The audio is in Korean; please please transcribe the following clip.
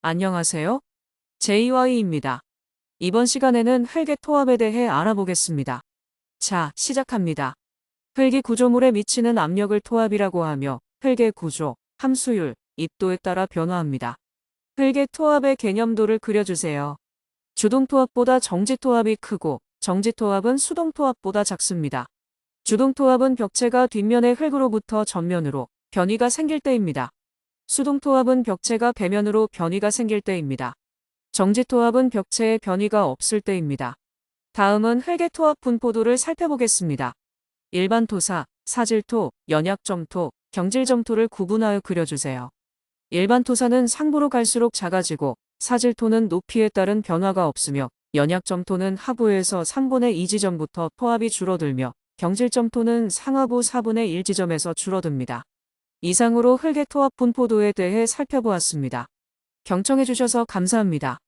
안녕하세요. JY입니다. 이번 시간에는 흙의 토합에 대해 알아보겠습니다. 자, 시작합니다. 흙이 구조물에 미치는 압력을 토합이라고 하며 흙의 구조, 함수율, 입도에 따라 변화합니다. 흙의 토합의 개념도를 그려주세요. 주동토합보다 정지토합이 크고 정지토합은 수동토합보다 작습니다. 주동토합은 벽체가 뒷면의 흙으로부터 전면으로 변이가 생길 때입니다. 수동토합은 벽체가 배면으로 변이가 생길 때입니다. 정지토합은 벽체에 변이가 없을 때입니다. 다음은 흙의 토합 분포도를 살펴보겠습니다. 일반 토사, 사질토, 연약점토, 경질점토를 구분하여 그려주세요. 일반 토사는 상부로 갈수록 작아지고 사질토는 높이에 따른 변화가 없으며 연약점토는 하부에서 3분의 2지점부터 토합이 줄어들며 경질점토는 상하부 4분의 1지점에서 줄어듭니다. 이상으로 흙의 토합 분포도에 대해 살펴보았습니다. 경청해 주셔서 감사합니다.